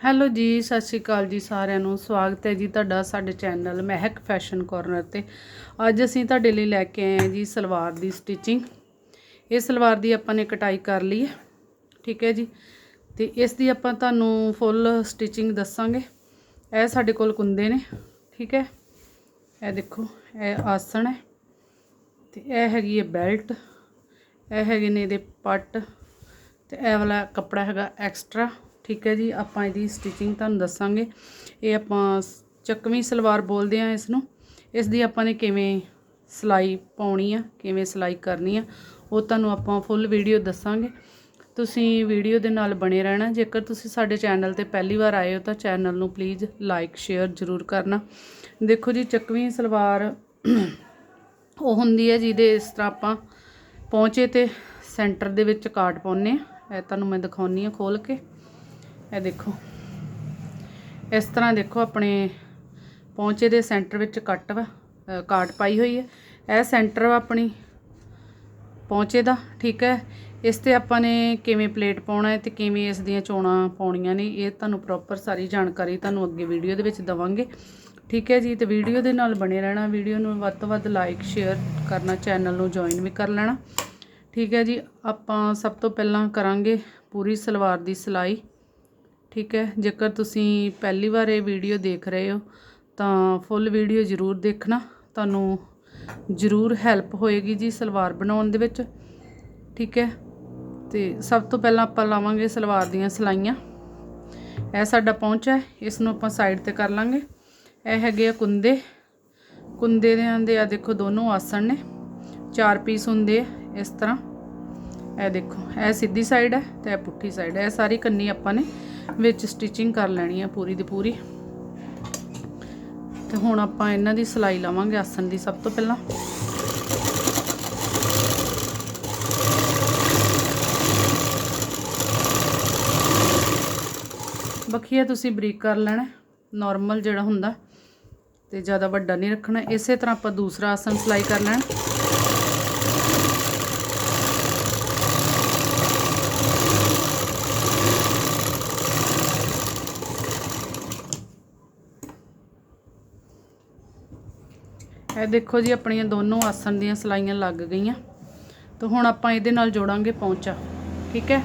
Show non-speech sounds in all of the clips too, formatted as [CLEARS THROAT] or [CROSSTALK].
Hello ਜੀ, ਸਤਿ ਸ਼੍ਰੀ ਅਕਾਲ ਜੀ ਸਾਰਿਆਂ ਨੂੰ। ਸਵਾਗਤ ਹੈ ਜੀ ਤੁਹਾਡਾ ਸਾਡੇ ਚੈਨਲ ਮਹਿਕ ਫੈਸ਼ਨ ਕੋਰਨਰ ਤੇ। ਅੱਜ ਅਸੀਂ ਤੁਹਾਡੇ ਲਈ ਲੈ ਕੇ ਆਏ ਹਾਂ ਜੀ ਸਲਵਾਰ ਦੀ ਸਟਿਚਿੰਗ। ਇਹ ਸਲਵਾਰ ਦੀ ਆਪਾਂ ਨੇ ਕਟਾਈ ਕਰ ਲਈ ਹੈ, ਠੀਕ ਹੈ ਜੀ? ਤੇ ਇਸ ਦੀ ਆਪਾਂ ਤੁਹਾਨੂੰ ਫੁੱਲ ਸਟਿਚਿੰਗ ਦੱਸਾਂਗੇ। ਇਹ ਸਾਡੇ ਕੋਲ ਕੁੰਦੇ ਨੇ, ਠੀਕ ਹੈ? ਇਹ ਦੇਖੋ, ਇਹ ਆਸਣ ਹੈ। ਤੇ ਇਹ ਹੈਗੀ ਹੈ ਬੈਲਟ, ਇਹ ਹੈਗੇ ਨੇ ਇਹਦੇ ਪੱਟ। ਤੇ ਇਹ ਵਾਲਾ ਕੱਪੜਾ ਹੈਗਾ ਐਕਸਟਰਾ। ਠੀਕ ਹੈ ਜੀ, ਆਪਾਂ ਇਹਦੀ ਸਟਿਚਿੰਗ ਤੁਹਾਨੂੰ ਦੱਸਾਂਗੇ। ਇਹ ਆਪਾਂ ਚੱਕਵੀਂ ਸਲਵਾਰ ਬੋਲਦੇ ਆ ਇਸ ਨੂੰ। ਇਸ ਦੀ ਆਪਾਂ ਨੇ ਕਿਵੇਂ ਸਿਲਾਈ ਪਾਉਣੀ ਆ, ਕਿਵੇਂ ਸਿਲਾਈ ਕਰਨੀ ਆ, ਉਹ ਤੁਹਾਨੂੰ ਆਪਾਂ ਫੁੱਲ ਵੀਡੀਓ ਦੱਸਾਂਗੇ। ਤੁਸੀਂ ਵੀਡੀਓ ਦੇ ਨਾਲ ਬਣੇ ਰਹਿਣਾ। ਜੇਕਰ ਤੁਸੀਂ ਸਾਡੇ ਚੈਨਲ ਤੇ ਪਹਿਲੀ ਵਾਰ ਆਏ ਹੋ, ਤਾਂ ਚੈਨਲ ਨੂੰ ਪਲੀਜ਼ ਲਾਈਕ ਸ਼ੇਅਰ ਜ਼ਰੂਰ ਕਰਨਾ। ਦੇਖੋ ਜੀ, ਚੱਕਵੀਂ ਸਲਵਾਰ [CLEARS THROAT] ਉਹ ਹੁੰਦੀ ਹੈ ਜਿਹਦੇ ਇਸ ਤਰ੍ਹਾਂ ਆਪਾਂ ਪਹੁੰਚੇ ਤੇ ਸੈਂਟਰ ਦੇ ਵਿੱਚ ਕਾਟ ਪਾਉਨੇ ਆ। ਇਹ ਤੁਹਾਨੂੰ ਮੈਂ ਦਿਖਾਉਣੀ ਆ ਖੋਲ ਕੇ। ਇਹ ਦੇਖੋ। ਇਸ ਤਰ੍ਹਾਂ ਦੇਖੋ ਆਪਣੇ ਪਹੁੰਚੇ ਦੇ ਸੈਂਟਰ ਵਿੱਚ ਕੱਟ ਵਾ ਕਾਟ ਪਾਈ ਹੋਈ ਹੈ। ਇਹ ਸੈਂਟਰ ਵਾ ਆਪਣੀ ਪਹੁੰਚੇ ਦਾ, ਠੀਕ ਹੈ। ਇਸ ਤੇ ਆਪਾਂ ਨੇ ਕਿਵੇਂ ਪਲੇਟ ਪਾਉਣਾ ਹੈ ਤੇ ਕਿਵੇਂ ਇਸ ਦੀਆਂ ਚੋਣਾਂ ਪਾਉਣੀਆਂ ਨੇ, ਇਹ ਤੁਹਾਨੂੰ ਪ੍ਰੋਪਰ ਸਾਰੀ ਜਾਣਕਾਰੀ ਤੁਹਾਨੂੰ ਅੱਗੇ ਵੀਡੀਓ ਦੇ ਵਿੱਚ ਦਵਾਂਗੇ। ਠੀਕ ਹੈ ਜੀ, ਤੇ ਵੀਡੀਓ ਦੇ ਨਾਲ ਬਣੇ ਰਹਿਣਾ ਵੀਡੀਓ ਨੂੰ ਵੱਧ ਤੋਂ ਵੱਧ ਲਾਈਕ ਸ਼ੇਅਰ ਕਰਨਾ ਚੈਨਲ ਨੂੰ ਜੁਆਇਨ ਵੀ ਕਰ ਲੈਣਾ। ਠੀਕ ਹੈ ਜੀ, ਆਪਾਂ ਸਭ ਤੋਂ ਪਹਿਲਾਂ ਕਰਾਂਗੇ ਪੂਰੀ ਸਲਵਾਰ ਦੀ ਸਿਲਾਈ। ਠੀਕ ਹੈ, ਜੇਕਰ ਤੁਸੀਂ ਪਹਿਲੀ ਵਾਰ ਇਹ ਵੀਡੀਓ ਦੇਖ ਰਹੇ ਹੋ, ਤਾਂ ਫੁੱਲ ਵੀਡੀਓ ਜ਼ਰੂਰ ਦੇਖਣਾ। ਤੁਹਾਨੂੰ ਜ਼ਰੂਰ ਹੈਲਪ ਹੋਏਗੀ ਜੀ ਸਲਵਾਰ ਬਣਾਉਣ ਦੇ ਵਿੱਚ। ਠੀਕ ਹੈ, ਤੇ ਸਭ ਤੋਂ ਪਹਿਲਾਂ ਆਪਾਂ ਲਾਵਾਂਗੇ ਸਲਵਾਰ ਦੀਆਂ ਸਲਾਈਆਂ। ਇਹ ਸਾਡਾ ਪਹੁੰਚ ਹੈ, ਇਸ ਨੂੰ ਆਪਾਂ ਸਾਈਡ ਤੇ ਕਰ ਲਾਂਗੇ। ਇਹ ਹੈਗੇ ਆ ਕੁੰਦੇ। ਕੁੰਦੇ ਦੇ ਆਂਦੇ ਆ ਦੇਖੋ ਦੋਨੋਂ ਆਸਣ ਨੇ, ਚਾਰ ਪੀਸ ਹੁੰਦੇ ਆ ਇਸ ਤਰ੍ਹਾਂ। ਇਹ ਦੇਖੋ, ਇਹ ਸਿੱਧੀ ਸਾਈਡ ਹੈ ਤੇ ਇਹ ਪੁੱਠੀ ਸਾਈਡ ਹੈ। ਇਹ ਸਾਰੀ ਕੰਨੀ ਆਪਾਂ ਨੇ ਵਿੱਚ ਸਟਿਚਿੰਗ ਕਰ ਲੈਣੀ ਹੈ ਪੂਰੀ ਦੀ ਪੂਰੀ। ਤੇ ਹੁਣ ਆਪਾਂ ਇਹਨਾਂ ਦੀ ਸਿਲਾਈ ਲਾਵਾਂਗੇ ਆਸਣ ਦੀ ਸਭ ਤੋਂ ਪਹਿਲਾਂ। ਬਖੀਆ ਤੁਸੀਂ ਬਰੀਕ ਕਰ ਲੈਣਾ ਨਾਰਮਲ ਜਿਹੜਾ ਹੁੰਦਾ, ਤੇ ਜ਼ਿਆਦਾ ਵੱਡਾ ਨਹੀਂ ਰੱਖਣਾ। ਇਸੇ ਤਰ੍ਹਾਂ ਆਪਾਂ ਦੂਸਰਾ ਆਸਣ ਸਿਲਾਈ ਕਰ ਲੈਣਾ। ਇਹ ਦੇਖੋ ਜੀ, ਆਪਣੀਆਂ ਦੋਨੋਂ ਆਸਣ ਦੀਆਂ ਸਲਾਈਆਂ ਲੱਗ ਗਈਆਂ। ਤੇ ਹੁਣ ਆਪਾਂ ਇਹਦੇ ਨਾਲ ਜੋੜਾਂਗੇ ਪੌਂਚਾ, ਠੀਕ ਹੈ?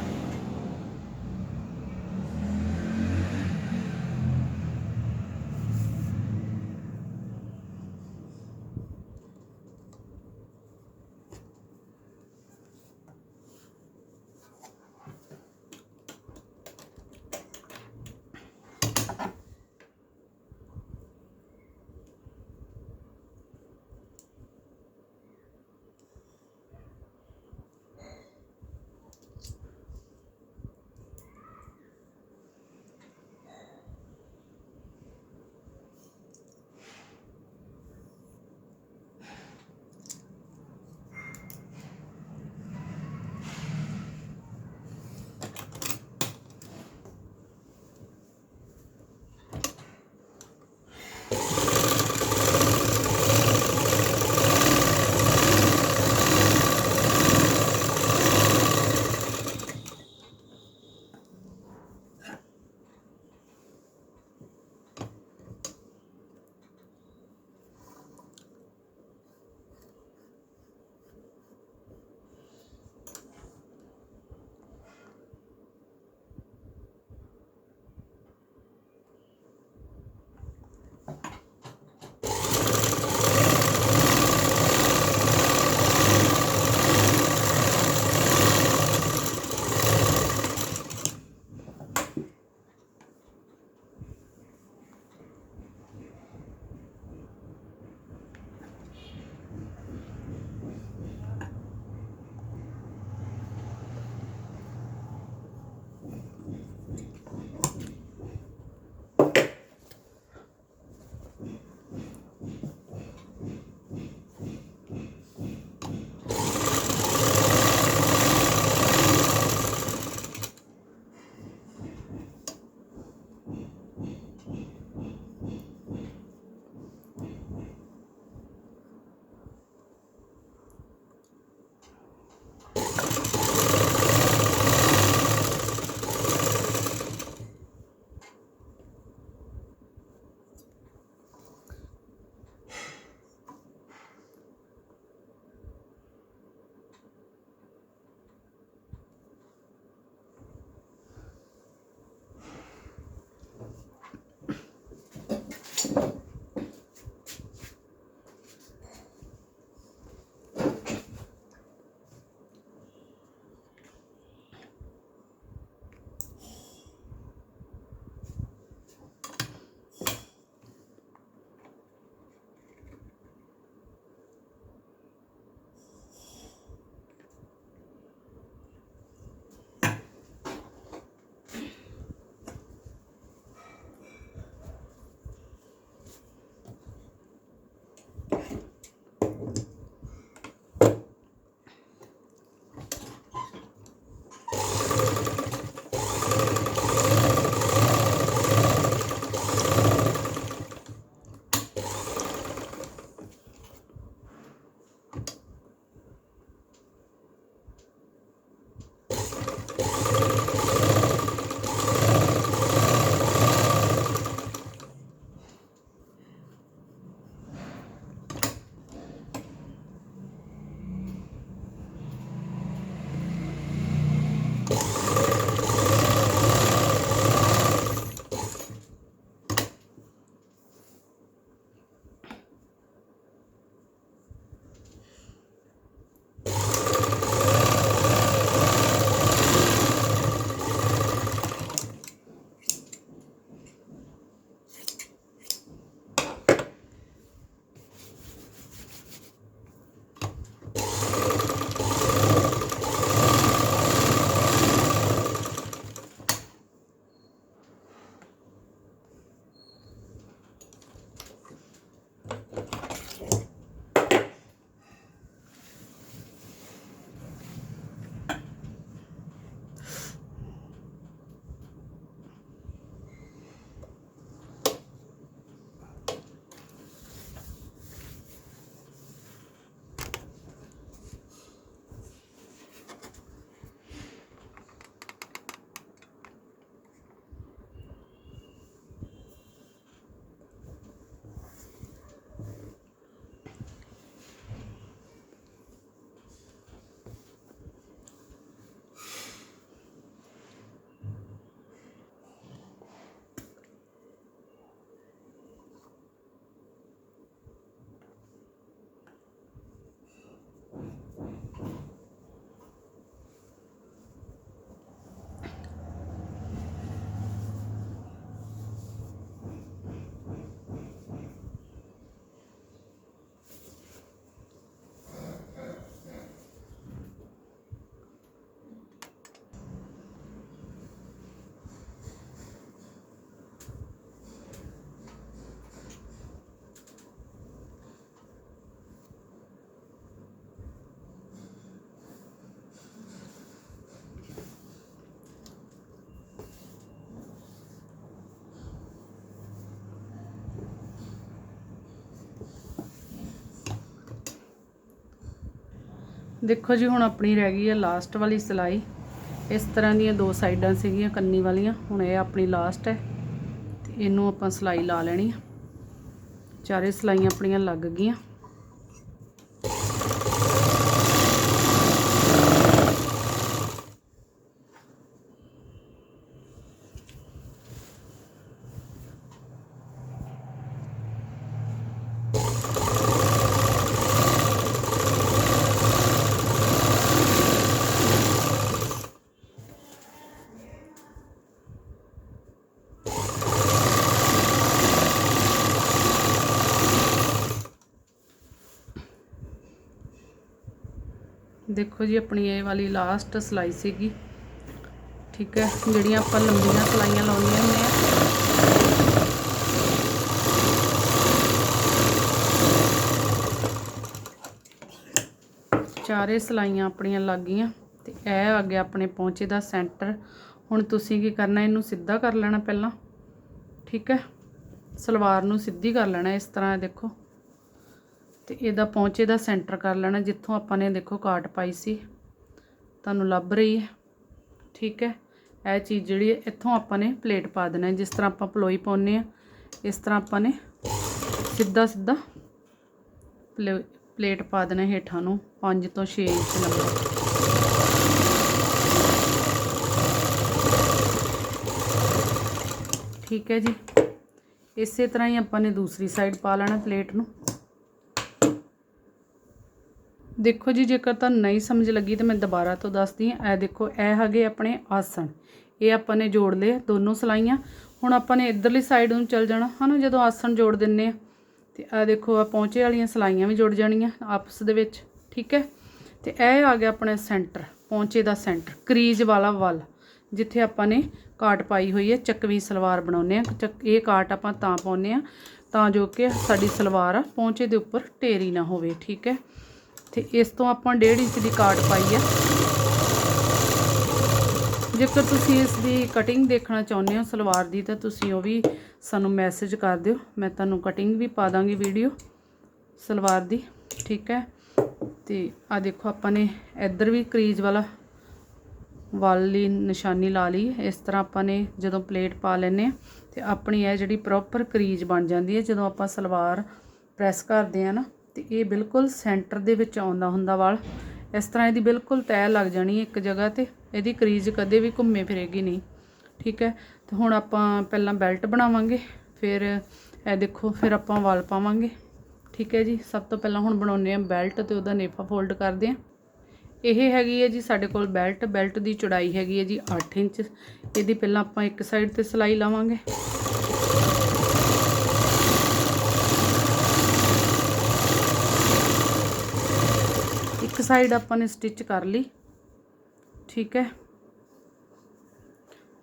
ਦੇਖੋ ਜੀ, ਹੁਣ ਆਪਣੀ ਰਹਿ ਗਈ ਹੈ ਲਾਸਟ ਵਾਲੀ ਸਿਲਾਈ। ਇਸ ਤਰ੍ਹਾਂ ਦੀਆਂ ਦੋ ਸਾਈਡਾਂ ਸੀਗੀਆਂ, ਕੰਨੀ ਵਾਲੀਆਂ। ਹੁਣ ਇਹ ਆਪਣੀ ਲਾਸਟ ਹੈ। ਤੇ ਇਹਨੂੰ ਆਪਾਂ ਸਿਲਾਈ ਲਾ ਲੈਣੀ ਆ। ਚਾਰੇ ਸਿਲਾਈਆਂ ਆਪਣੀਆਂ ਲੱਗ ਗਈਆਂ। ਦੇਖੋ ਜੀ, ਆਪਣੀ ਇਹ ਵਾਲੀ ਲਾਸਟ ਸਿਲਾਈ ਸੀਗੀ। ਠੀਕ ਹੈ, ਜਿਹੜੀਆਂ ਆਪਾਂ ਲੰਬੀਆਂ ਸਿਲਾਈਆਂ ਲਾਉਂਦੀਆਂ ਹੁੰਦੇ ਆ ਚਾਰੇ ਸਿਲਾਈਆਂ ਆਪਣੀਆਂ ਲੱਗ ਗਈਆਂ ਤੇ ਇਹ ਆ ਗਿਆ ਆਪਣੇ ਪੌਂਚੇ ਦਾ ਸੈਂਟਰ। ਹੁਣ ਤੁਸੀਂ ਕੀ ਕਰਨਾ, ਇਹਨੂੰ ਸਿੱਧਾ ਕਰ ਲੈਣਾ ਪਹਿਲਾਂ। ਠੀਕ ਹੈ, ਸਲਵਾਰ ਨੂੰ ਸਿੱਧੀ ਕਰ ਲੈਣਾ ਇਸ ਤਰ੍ਹਾਂ ਦੇਖੋ। ਤੇ ਇਹਦਾ ਪੌਂਚੇ ਦਾ ਸੈਂਟਰ ਕਰ ਲੈਣਾ, ਜਿੱਥੋਂ ਆਪਾਂ ਨੇ ਦੇਖੋ ਕਾਟ ਪਾਈ ਸੀ। ਤੁਹਾਨੂੰ ਲੱਭ ਰਹੀ ਹੈ। ਠੀਕ ਹੈ। ਇਹ ਚੀਜ਼ ਜਿਹੜੀ ਹੈ, ਇੱਥੋਂ ਆਪਾਂ ਨੇ ਪਲੇਟ ਪਾ ਦੇਣਾ ਜਿਸ ਤਰ੍ਹਾਂ ਆਪਾਂ ਪਲੋਈ ਪਾਉਂਦੇ ਆ ਇਸ ਤਰ੍ਹਾਂ ਆਪਾਂ ਨੇ ਸਿੱਧਾ ਸਿੱਧਾ ਪਲੇ- ਪਲੇਟ ਪਾ ਦੇਣਾ ਹੇਠਾਂ ਨੂੰ 5 ਤੋਂ 6 ਇੰਚ ਲੰਬਾ। ਠੀਕ ਹੈ ਜੀ। ਇਸੇ ਤਰ੍ਹਾਂ ਹੀ ਆਪਾਂ ਨੇ ਦੂਸਰੀ ਸਾਈਡ ਪਾ ਲੈਣਾ ਪਲੇਟ ਨੂੰ। ਦੇਖੋ ਜੀ, ਜੇਕਰ ਤੁਹਾਨੂੰ ਨਹੀਂ ਸਮਝ ਲੱਗੀ ਤਾਂ ਮੈਂ ਦੁਬਾਰਾ ਤੋਂ ਦੱਸਦੀ ਹਾਂ। ਇਹ ਦੇਖੋ, ਇਹ ਹੈਗੇ ਆਪਣੇ ਆਸਣ। ਇਹ ਆਪਾਂ ਨੇ ਜੋੜ ਲਏ, ਦੋਨੋਂ ਸਲਾਈਆਂ। ਹੁਣ ਆਪਾਂ ਨੇ ਇਧਰਲੀ ਸਾਈਡ ਨੂੰ ਚੱਲ ਜਾਣਾ। ਹਨਾ, ਜਦੋਂ ਆਸਣ ਜੋੜ ਦਿੰਨੇ ਆ। ਤੇ ਇਹ ਦੇਖੋ ਆ ਪੌਂਚੇ ਵਾਲੀਆਂ ਸਲਾਈਆਂ ਵੀ ਜੁੜ ਜਾਣੀਆਂ ਆਪਸ ਦੇ ਵਿੱਚ, ਠੀਕ ਹੈ? ਤੇ ਇਹ ਆ ਗਿਆ ਆਪਣੇ ਸੈਂਟਰ ਪੌਂਚੇ ਦਾ ਸੈਂਟਰ, ਕਰੀਜ ਵਾਲਾ ਵੱਲ, ਜਿੱਥੇ ਆਪਾਂ ਨੇ ਕਾਟ ਪਾਈ ਹੋਈ ਹੈ, ਚੱਕਵੀਂ ਸਲਵਾਰ ਬਣਾਉਨੇ ਆ ਇਹ ਕਾਟ ਆਪਾਂ ਤਾਂ ਪਾਉਨੇ ਆ ਤਾਂ ਜੋ ਕਿ ਸਾਡੀ ਸਲਵਾਰ ਆ ਪੌਂਚੇ ਦੇ ਉੱਪਰ ਢੇਰੀ ਨਾ ਹੋਵੇ, ਠੀਕ ਹੈ? ਤੇ ਇਸ ਤੋਂ ਆਪਾਂ 1.5 ਇੰਚ ਦੀ ਕਾਟ ਪਾਈ ਆ ਜੇਕਰ ਤੁਸੀਂ ਇਸ ਦੀ ਕਟਿੰਗ ਦੇਖਣਾ ਚਾਹੁੰਦੇ ਹੋ ਸਲਵਾਰ ਦੀ, ਤਾਂ ਤੁਸੀਂ ਉਹ ਵੀ ਸਾਨੂੰ ਮੈਸੇਜ ਕਰ ਦਿਓ। ਮੈਂ ਤੁਹਾਨੂੰ ਕਟਿੰਗ ਵੀ ਪਾ ਦਾਂਗੀ ਵੀਡੀਓ ਸਲਵਾਰ ਦੀ, ਠੀਕ ਹੈ? ਤੇ ਆ ਦੇਖੋ, ਆਪਾਂ ਨੇ ਇੱਧਰ ਵੀ ਕਰੀਜ ਵਾਲਾ ਵਾਲੀ ਨਿਸ਼ਾਨੀ ਲਾ ਲਈ। ਇਸ ਤਰ੍ਹਾਂ ਆਪਾਂ ਨੇ ਜਦੋਂ ਪਲੇਟ ਪਾ ਲੈਨੇ ਆ ਤੇ ਆਪਣੀ ਇਹ ਜਿਹੜੀ ਪ੍ਰੋਪਰ ਕਰੀਜ ਬਣ ਜਾਂਦੀ ਹੈ। ਜਦੋਂ ਆਪਾਂ ਸਲਵਾਰ ਪ੍ਰੈਸ ਕਰਦੇ ਆ ਨਾ ਤੇ ਇਹ ਬਿਲਕੁਲ ਸੈਂਟਰ ਦੇ ਵਿੱਚ ਆਉਂਦਾ ਹੁੰਦਾ ਵਾਲ। ਇਸ ਤਰ੍ਹਾਂ ਇਹਦੀ ਬਿਲਕੁਲ ਤੈਅ ਲੱਗ ਜਾਣੀ ਇੱਕ ਜਗ੍ਹਾ ਤੇ। ਇਹਦੀ ਕਰੀਜ ਕਦੇ ਵੀ ਘੁੰਮੇ ਫਿਰੇਗੀ ਨਹੀਂ। ਠੀਕ ਹੈ? ਤੇ ਹੁਣ ਆਪਾਂ ਪਹਿਲਾਂ ਬੈਲਟ ਬਣਾਵਾਂਗੇ, ਫਿਰ ਇਹ ਦੇਖੋ, ਫਿਰ ਆਪਾਂ ਵਾਲ ਪਾਵਾਂਗੇ। ਠੀਕ ਹੈ ਜੀ? ਸਭ ਤੋਂ ਪਹਿਲਾਂ ਹੁਣ ਬਣਾਉਂਦੇ ਆ ਬੈਲਟ ਤੇ ਉਹਦਾ ਨੇਫਾ ਫੋਲਡ ਕਰਦੇ ਆ ਇਹ ਹੈਗੀ ਹੈ ਜੀ ਸਾਡੇ ਕੋਲ ਬੈਲਟ। ਬੈਲਟ ਦੀ ਚੌੜਾਈ ਹੈਗੀ ਹੈ ਜੀ 8 ਇੰਚ। ਇਹਦੀ ਪਹਿਲਾਂ ਆਪਾਂ ਇੱਕ ਸਾਈਡ ਤੇ ਸਿਲਾਈ ਲਾਵਾਂਗੇ ਇੱਕ ਸਾਈਡ ਆਪਾਂ ਨੇ ਸਟਿਚ ਕਰ ਲਈ। ਠੀਕ ਹੈ।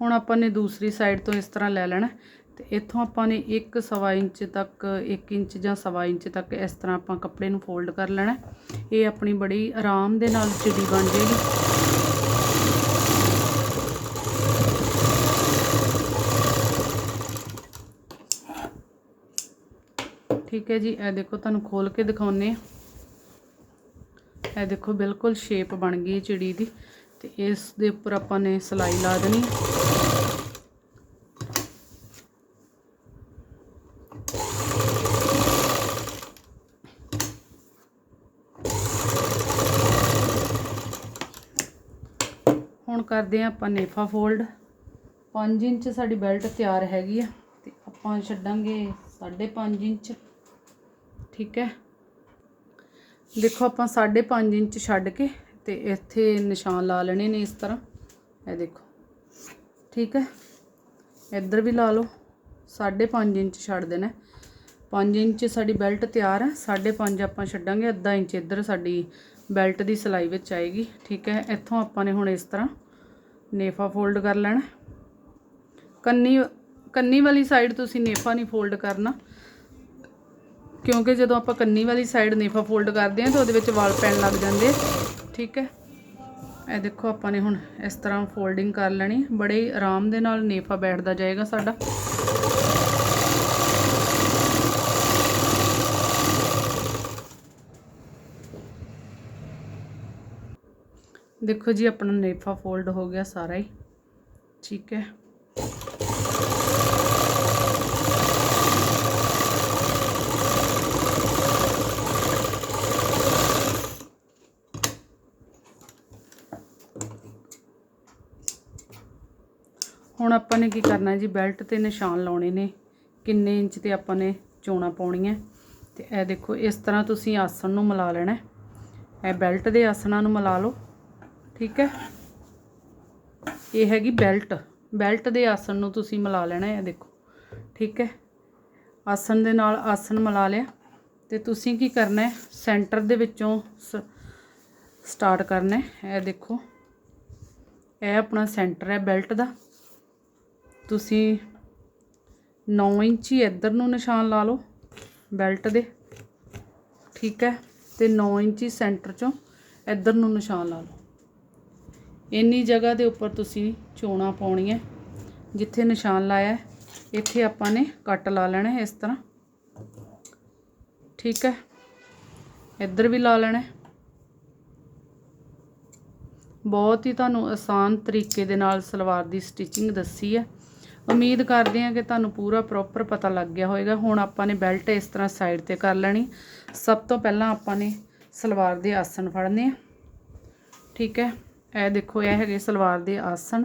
ਹੁਣ ਆਪਾਂ ਨੇ ਦੂਸਰੀ ਸਾਈਡ ਤੋਂ ਇਸ ਤਰ੍ਹਾਂ ਲੈ ਲੈਣਾ। ਤੇ ਇੱਥੋਂ ਆਪਾਂ ਨੇ 1 ਸਵਾ ਇੰਚ ਤੱਕ 1 ਇੰਚ ਜਾਂ ਸਵਾ ਇੰਚ ਤੱਕ ਇਸ ਤਰ੍ਹਾਂ ਆਪਾਂ ਕੱਪੜੇ ਨੂੰ ਫੋਲਡ ਕਰ ਲੈਣਾ। ਇਹ ਆਪਣੀ ਬੜੀ ਆਰਾਮ ਦੇ ਨਾਲ ਚਿੜੀ ਬਣ ਜਾਏਗੀ। ਠੀਕ ਹੈ ਜੀ, ਇਹ ਦੇਖੋ ਤੁਹਾਨੂੰ ਖੋਲ ਕੇ ਦਿਖਾਉਨੇ ਆ ਇਹ ਦੇਖੋ ਬਿਲਕੁਲ ਸ਼ੇਪ ਬਣ ਗਈ ਚਿੜੀ ਦੀ ਤੇ ਇਸ ਦੇ ਉੱਪਰ ਆਪਾਂ ਨੇ ਸਲਾਈ ਲਾ ਦੇਣੀ। ਹੁਣ ਕਰਦੇ ਆ ਆਪਾਂ ਨੇਫਾ ਫੋਲਡ। 5 ਇੰਚ ਸਾਡੀ ਬੈਲਟ ਤਿਆਰ ਹੈਗੀ ਆ ਤੇ ਆਪਾਂ ਛੱਡਾਂਗੇ 5.5 ਇੰਚ। ਠੀਕ ਹੈ। ਦੇਖੋ ਆਪਾਂ 5.5 ਇੰਚ ਛੱਡ ਕੇ ਤੇ ਇੱਥੇ ਨਿਸ਼ਾਨ ਲਾ ਲੈਣੇ ਨੇ ਇਸ ਤਰ੍ਹਾਂ। ਇਹ ਦੇਖੋ। ਠੀਕ ਹੈ? ਇੱਧਰ ਵੀ ਲਾ ਲਓ। 5.5 ਇੰਚ ਛੱਡ ਦੇਣਾ। 5 ਇੰਚ ਸਾਡੀ ਬੈਲਟ ਤਿਆਰ ਹੈ। 5.5 ਆਪਾਂ ਛੱਡਾਂਗੇ। ਅੱਧਾ ਇੰਚ ਇੱਧਰ ਸਾਡੀ ਬੈਲਟ ਦੀ ਸਿਲਾਈ ਵਿੱਚ ਆਏਗੀ। ਠੀਕ ਹੈ? ਇੱਥੋਂ ਆਪਾਂ ਨੇ ਹੁਣ ਇਸ ਤਰ੍ਹਾਂ ਨੇਫਾ ਫੋਲਡ ਕਰ ਲੈਣਾ। ਕੰਨੀ ਕੰਨੀ ਵਾਲੀ ਸਾਈਡ ਤੁਸੀਂ ਨੇਫਾ ਨਹੀਂ ਫੋਲਡ ਕਰਨਾ। ਕਿਉਂਕਿ ਜਦੋਂ ਆਪਾਂ ਕੰਨੀ ਵਾਲੀ ਸਾਈਡ ਨੇਫਾ ਫੋਲਡ ਕਰਦੇ ਹਾਂ ਤਾਂ ਉਹਦੇ ਵਿੱਚ ਵਾਲ ਪੈਣ ਲੱਗ ਜਾਂਦੇ ਠੀਕ ਹੈ। ਇਹ ਦੇਖੋ ਆਪਾਂ ਨੇ ਹੁਣ ਇਸ ਤਰ੍ਹਾਂ ਫੋਲਡਿੰਗ ਕਰ ਲੈਣੀ। ਬੜੇ ਹੀ ਆਰਾਮ ਦੇ ਨਾਲ ਨੇਫਾ ਬੈਠਦਾ ਜਾਏਗਾ ਸਾਡਾ। ਦੇਖੋ ਜੀ, ਆਪਣਾ ਨੇਫਾ ਫੋਲਡ ਹੋ ਗਿਆ ਸਾਰਾ ਹੀ। ਠੀਕ ਹੈ ਹੁਣ ਆਪਾਂ ਨੇ ਕੀ ਕਰਨਾ ਜੀ? ਬੈਲਟ ਤੇ ਨਿਸ਼ਾਨ ਲਾਉਣੇ ਨੇ। ਕਿੰਨੇ ਇੰਚ ਤੇ ਆਪਾਂ ਨੇ ਚੋਣਾ ਪਾਉਣੀਆਂ। ਤੇ ਇਹ ਦੇਖੋ, ਇਸ ਤਰ੍ਹਾਂ ਤੁਸੀਂ ਆਸਣ ਨੂੰ ਮਿਲਾ ਲੈਣਾ। ਇਹ ਬੈਲਟ ਦੇ ਆਸਣਾਂ ਨੂੰ ਮਿਲਾ ਲਓ। ਠੀਕ ਹੈ? ਇਹ ਹੈਗੀ ਬੈਲਟ। ਬੈਲਟ ਦੇ ਆਸਣ ਨੂੰ ਤੁਸੀਂ ਮਿਲਾ ਲੈਣਾ ਹੈ ਇਹ ਦੇਖੋ। ਠੀਕ ਹੈ? ਆਸਣ ਦੇ ਨਾਲ ਆਸਣ ਮਿਲਾ ਲਿਆ। ਤੇ ਤੁਸੀਂ ਕੀ ਕਰਨਾ ਹੈ? ਸੈਂਟਰ ਦੇ ਵਿੱਚੋਂ ਸਟਾਰਟ ਕਰਨਾ ਹੈ। ਇਹ ਦੇਖੋ। ਇਹ ਆਪਣਾ ਸੈਂਟਰ ਹੈ ਬੈਲਟ ਦਾ। ਤੁਸੀਂ 9 ਇੰਚੀ ਇੱਧਰ ਨੂੰ ਨਿਸ਼ਾਨ ਲਾ ਲਓ ਬੈਲਟ ਦੇ। ਠੀਕ ਹੈ, ਤੇ 9 ਇੰਚੀ ਸੈਂਟਰ ਚੋਂ ਇੱਧਰ ਨੂੰ ਨਿਸ਼ਾਨ ਲਾ ਲਓ। ਇੰਨੀ ਜਗ੍ਹਾ ਦੇ ਉੱਪਰ ਤੁਸੀਂ ਚੋਣਾ ਪਾਉਣੀਆਂ, ਜਿੱਥੇ ਨਿਸ਼ਾਨ ਲਾਇਆ ਇੱਥੇ ਆਪਾਂ ਨੇ ਕੱਟ ਲਾ ਲੈਣਾ ਇਸ ਤਰ੍ਹਾਂ। ਠੀਕ ਹੈ, ਇੱਧਰ ਵੀ ਲਾ ਲੈਣਾ ਬਹੁਤ ਹੀ ਤੁਹਾਨੂੰ ਆਸਾਨ ਤਰੀਕੇ ਦੇ ਨਾਲ ਸਲਵਾਰ ਦੀ ਸਟਿਚਿੰਗ ਦੱਸੀ ਹੈ। ਉਮੀਦ ਕਰਦੇ ਹਾਂ ਕਿ ਤੁਹਾਨੂੰ ਪੂਰਾ ਪ੍ਰੋਪਰ ਪਤਾ ਲੱਗ ਗਿਆ ਹੋਵੇਗਾ। ਹੁਣ ਆਪਾਂ ਨੇ ਬੈਲਟ ਇਸ ਤਰ੍ਹਾਂ ਸਾਈਡ ਤੇ ਕਰ ਲੈਣੀ। ਸਭ ਤੋਂ ਪਹਿਲਾਂ ਆਪਾਂ ਨੇ ਸਲਵਾਰ ਦੇ ਆਸਣ ਫੜਨੇ ਆ। ਠੀਕ ਹੈ? ਇਹ ਦੇਖੋ, ਇਹ ਹੈਗੇ ਸਲਵਾਰ ਦੇ ਆਸਣ।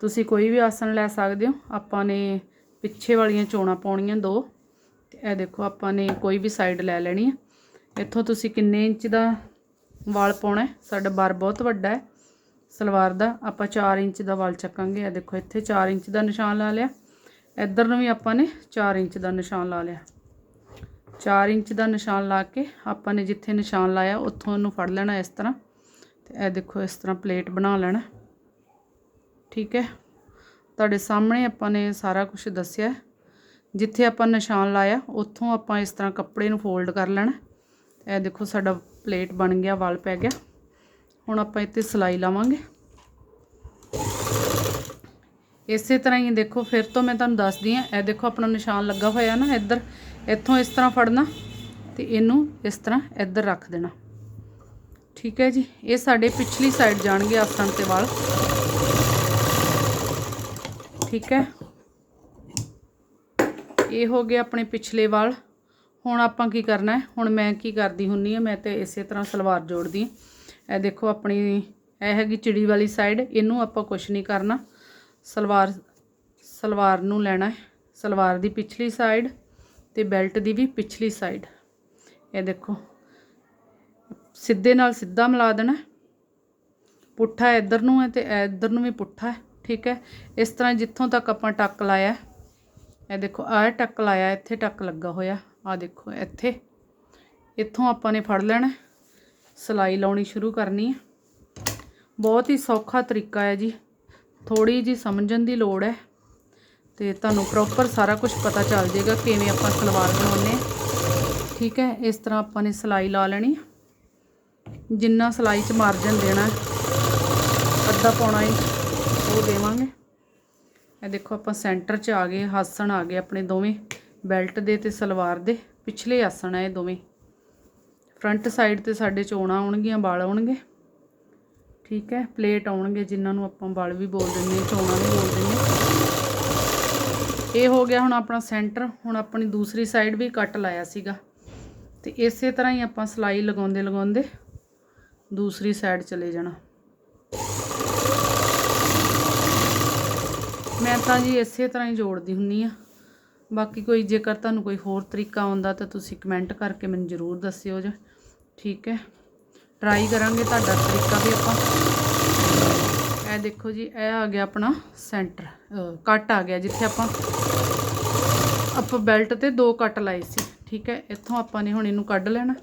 ਤੁਸੀਂ ਕੋਈ ਵੀ ਆਸਣ ਲੈ ਸਕਦੇ ਹੋ। ਆਪਾਂ ਨੇ ਪਿੱਛੇ ਵਾਲੀਆਂ ਚੋਣਾਂ ਪਾਉਣੀਆਂ ਦੋ। ਤੇ ਇਹ ਦੇਖੋ, ਆਪਾਂ ਨੇ ਕੋਈ ਵੀ ਸਾਈਡ ਲੈ ਲੈਣੀ ਹੈ ਇੱਥੋਂ ਤੁਸੀਂ ਕਿੰਨੇ ਇੰਚ ਦਾ ਵਾਲ ਪਾਉਣਾ ਸਾਡਾ ਬਾਰ ਬਹੁਤ ਵੱਡਾ ਹੈ। ਸਲਵਾਰ ਦਾ, ਆਪਾਂ 4 ਇੰਚ ਦਾ ਵਾਲ ਚੱਕਾਂਗੇ। ਇਹ ਦੇਖੋ, ਇੱਥੇ 4 ਇੰਚ ਦਾ ਨਿਸ਼ਾਨ ਲਾ ਲਿਆ। ਇੱਧਰ ਨੂੰ ਵੀ ਆਪਾਂ ਨੇ 4 ਇੰਚ ਦਾ ਨਿਸ਼ਾਨ ਲਾ ਲਿਆ। 4 ਇੰਚ ਦਾ ਨਿਸ਼ਾਨ ਲਾ ਕੇ ਆਪਾਂ ਨੇ ਜਿੱਥੇ ਨਿਸ਼ਾਨ ਲਾਇਆ, ਉੱਥੋਂ ਉਹਨੂੰ ਫੜ ਲੈਣਾ ਇਸ ਤਰ੍ਹਾਂ। ਤੇ ਇਹ ਦੇਖੋ, ਇਸ ਤਰ੍ਹਾਂ ਪਲੇਟ ਬਣਾ ਲੈਣਾ। ਠੀਕ ਹੈ? ਤੁਹਾਡੇ ਸਾਹਮਣੇ ਆਪਾਂ ਨੇ ਸਾਰਾ ਕੁਝ ਦੱਸਿਆ। ਜਿੱਥੇ ਆਪਾਂ ਨਿਸ਼ਾਨ ਲਾਇਆ, ਉੱਥੋਂ ਆਪਾਂ ਇਸ ਤਰ੍ਹਾਂ ਕੱਪੜੇ ਨੂੰ ਫੋਲਡ ਕਰ ਲੈਣਾ। ਇਹ ਦੇਖੋ, ਸਾਡਾ ਪਲੇਟ ਬਣ ਗਿਆ, ਵਾਲ ਪੈ ਗਿਆ। ਹੁਣ ਆਪਾਂ ਇੱਥੇ ਸਿਲਾਈ ਲਾਵਾਂਗੇ। ਇਸੇ ਤਰ੍ਹਾਂ ਹੀ ਦੇਖੋ, ਫਿਰ ਤੋਂ ਮੈਂ ਤੁਹਾਨੂੰ ਦੱਸਦੀ ਹਾਂ, ਇਹ ਦੇਖੋ ਆਪਣਾ ਨਿਸ਼ਾਨ ਲੱਗਾ ਹੋਇਆ ਨਾ ਇੱਧਰ। ਇੱਥੋਂ ਇਸ ਤਰ੍ਹਾਂ ਫੜਨਾ ਤੇ ਇਹਨੂੰ ਇਸ ਤਰ੍ਹਾਂ ਇੱਧਰ ਰੱਖ ਦੇਣਾ। ਠੀਕ ਹੈ ਜੀ, ਇਹ ਸਾਡੇ ਪਿਛਲੀ ਸਾਈਡ ਜਾਣਗੇ ਆਸਣ ਤੇ ਵਾਲ। ਠੀਕ ਹੈ। ਇਹ ਹੋ ਗਿਆ ਆਪਣੇ ਪਿਛਲੇ ਵਾਲ। ਹੁਣ ਆਪਾਂ ਕੀ ਕਰਨਾ ਹੈ? ਹੁਣ ਮੈਂ ਕੀ ਕਰਦੀ ਹੁੰਨੀ ਆ ਮੈਂ ਤੇ ਇਸੇ ਤਰ੍ਹਾਂ ਸਲਵਾਰ ਜੋੜਦੀ ਹਾਂ। ਇਹ ਦੇਖੋ ਆਪਣੀ, ਇਹ ਹੈਗੀ ਚਿੜੀ ਵਾਲੀ ਸਾਈਡ ਇਹਨੂੰ ਆਪਾਂ ਕੁਝ ਨਹੀਂ ਕਰਨਾ। ਸਲਵਾਰ ਸਲਵਾਰ ਨੂੰ ਲੈਣਾ ਹੈ। ਸਲਵਾਰ ਦੀ ਪਿਛਲੀ ਸਾਈਡ ਤੇ ਬੈਲਟ ਦੀ ਵੀ ਪਿਛਲੀ ਸਾਈਡ ਇਹ ਦੇਖੋ, ਸਿੱਧੇ ਨਾਲ ਸਿੱਧਾ ਮਿਲਾ ਦੇਣਾ ਪੁੱਠਾ ਇੱਧਰ ਨੂੰ ਹੈ ਤੇ ਇੱਧਰ ਨੂੰ ਵੀ ਪੁੱਠਾ ਹੈ, ਠੀਕ ਹੈ। ਇਸ ਤਰ੍ਹਾਂ ਜਿੱਥੋਂ ਤੱਕ ਆਪਾਂ ਟੱਕ ਲਾਇਆ ਇਹ ਦੇਖੋ, ਆਹ ਟੱਕ ਲਾਇਆ, ਇੱਥੇ ਟੱਕ ਲੱਗਾ ਹੋਇਆ। ਆ ਦੇਖੋ, ਇੱਥੇ। ਇੱਥੋਂ ਆਪਾਂ ਨੇ ਫੜ ਲੈਣਾ ਸਿਲਾਈ ਲਾਉਣੀ ਸ਼ੁਰੂ ਕਰਨੀ ਹੈ। ਬਹੁਤ ਹੀ ਸੌਖਾ ਤਰੀਕਾ ਹੈ ਜੀ। ਥੋੜੀ ਜੀ ਸਮਝਣ ਦੀ ਲੋੜ ਹੈ। ਤੇ ਤੁਹਾਨੂੰ ਪ੍ਰੋਪਰ ਸਾਰਾ ਕੁਝ ਪਤਾ ਚੱਲ ਜਾਏਗਾ ਕਿਵੇਂ ਆਪਾਂ ਸਲਵਾਰ ਬਣਾਉਂਦੇ ਹਾਂ। ਠੀਕ ਹੈ, ਇਸ ਤਰ੍ਹਾਂ ਆਪਾਂ ਨੇ ਸਿਲਾਈ ਲਾ ਲੈਣੀ ਜਿੰਨਾ ਸਿਲਾਈ 'ਚ ਮਾਰਜਨ ਦੇਣਾ ਅੱਧਾ ਪਾਉਣਾ ਇੰਚ ਉਹ ਦੇਵਾਂਗੇ। ਇਹ ਦੇਖੋ ਆਪਾਂ ਸੈਂਟਰ 'ਚ ਆ ਗਏ, ਆਸਣ ਆ ਗਏ ਆਪਣੇ ਦੋਵੇਂ ਬੈਲਟ ਦੇ ਤੇ ਸਲਵਾਰ ਦੇ। ਪਿਛਲੇ ਆਸਣ ਆ ਇਹ ਦੋਵੇਂ। ਫਰੰਟ ਸਾਈਡ ਤੇ ਸਾਡੇ ਚੋਣਾਂ ਆਉਣਗੀਆਂ ਵਾਲ ਆਉਣਗੇ। ਠੀਕ ਹੈ, ਪਲੇਟ ਆਉਣਗੇ, ਜਿਨ੍ਹਾਂ ਨੂੰ ਆਪਾਂ ਵਾਲ ਵੀ ਬੋਲ ਦਿੰਦੇ ਹਾਂ, ਚੋਣਾਂ ਵੀ ਬੋਲ ਦਿੰਦੇ ਹਾਂ। ਇਹ ਹੋ ਗਿਆ ਹੁਣ ਆਪਣਾ ਸੈਂਟਰ, ਹੁਣ ਆਪਣੀ ਦੂਸਰੀ ਸਾਈਡ ਵੀ ਕੱਟ ਲਾਇਆ ਸੀਗਾ। ਤੇ ਇਸੇ ਤਰ੍ਹਾਂ ਹੀ ਆਪਾਂ ਸਿਲਾਈ ਲਗਾਉਂਦੇ ਲਗਾਉਂਦੇ ਦੂਸਰੀ ਸਾਈਡ ਚਲੇ ਜਾਣਾ। ਮੈਂ ਤਾਂ ਜੀ ਇਸੇ ਤਰ੍ਹਾਂ ਹੀ ਜੋੜਦੀ ਹੁੰਨੀ ਆ ਬਾਕੀ ਕੋਈ ਜੇਕਰ ਤੁਹਾਨੂੰ ਕੋਈ ਹੋਰ ਤਰੀਕਾ ਆਉਂਦਾ ਤਾਂ ਤੁਸੀਂ ਕਮੈਂਟ ਕਰਕੇ ਮੈਨੂੰ ਜ਼ਰੂਰ ਦੱਸਿਓ ਜੀ ਠੀਕ ਹੈ। ਟਰਾਈ ਕਰਾਂਗੇ ਤੁਹਾਡਾ ਤਰੀਕਾ ਵੀ ਆਪਾਂ। ਇਹ ਦੇਖੋ ਜੀ, ਇਹ ਆ ਗਿਆ ਆਪਣਾ ਸੈਂਟਰ ਕੱਟ ਆ ਗਿਆ ਜਿੱਥੇ ਆਪਾਂ ਆਪਾਂ ਬੈਲਟ ਤੇ ਦੋ ਕੱਟ ਲਾਏ ਸੀ। ਠੀਕ ਹੈ, ਇੱਥੋਂ ਆਪਾਂ ਨੇ ਹੁਣ ਇਹਨੂੰ ਕੱਢ ਲੈਣਾ।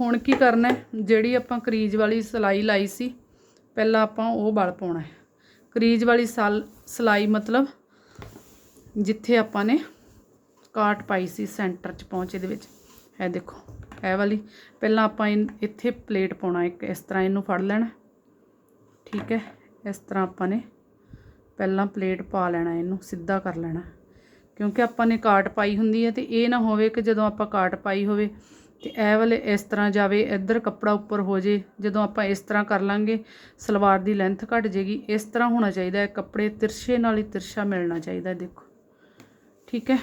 ਹੁਣ ਕੀ ਕਰਨਾ ਜਿਹੜੀ ਆਪਾਂ ਕਰੀਜ ਵਾਲੀ ਸਲਾਈ ਲਾਈ ਸੀ, ਪਹਿਲਾਂ ਆਪਾਂ ਉਹ ਬਲ ਪਾਉਣਾ ਹੈ। ਕਰੀਜ ਵਾਲੀ ਸਲ, ਸਲਾਈ ਮਤਲਬ ਜਿੱਥੇ ਆਪਾਂ ਨੇ ਕਾਟ ਪਾਈ ਸੀ ਸੈਂਟਰ 'ਚ ਪਹੁੰਚੇ ਦੇ ਵਿੱਚ। ਇਹ ਦੇਖੋ। ਇਹ ਵਾਲੀ। ਪਹਿਲਾਂ ਆਪਾਂ ਇਨ- ਇੱਥੇ ਪਲੇਟ ਪਾਉਣਾ ਇੱਕ, ਇਸ ਤਰ੍ਹਾਂ ਇਹਨੂੰ ਫੜ ਲੈਣਾ। ਠੀਕ ਹੈ, ਇਸ ਤਰ੍ਹਾਂ ਆਪਾਂ ਨੇ ਪਹਿਲਾਂ ਪਲੇਟ ਪਾ ਲੈਣਾ ਇਹਨੂੰ, ਸਿੱਧਾ ਕਰ ਲੈਣਾ। ਕਿਉਂਕਿ ਆਪਾਂ ਨੇ ਕਾਟ ਪਾਈ ਹੁੰਦੀ ਹੈ ਤੇ ਇਹ ਨਾ ਹੋਵੇ ਕਿ ਜਦੋਂ ਆਪਾਂ ਕਾਟ ਪਾਈ ਹੋਵੇ ਤੇ ਇਹ ਵਾਲੇ ਇਸ ਤਰ੍ਹਾਂ ਜਾਵੇ, ਇੱਧਰ ਕੱਪੜਾ ਉੱਪਰ ਹੋ ਜੇ, ਜਦੋਂ ਆਪਾਂ ਇਸ ਤਰ੍ਹਾਂ ਕਰ ਲਾਂਗੇ, ਸਲਵਾਰ ਦੀ ਲੈਂਥ ਘਟ ਜੇਗੀ। ਇਸ ਤਰ੍ਹਾਂ ਹੋਣਾ ਚਾਹੀਦਾ ਹੈ, ਕੱਪੜੇ ਤਿਰਛੇ ਨਾਲ ਹੀ ਤਿਰਛਾ ਮਿਲਣਾ ਚਾਹੀਦਾ ਦੇਖੋ। ਠੀਕ ਹੈ,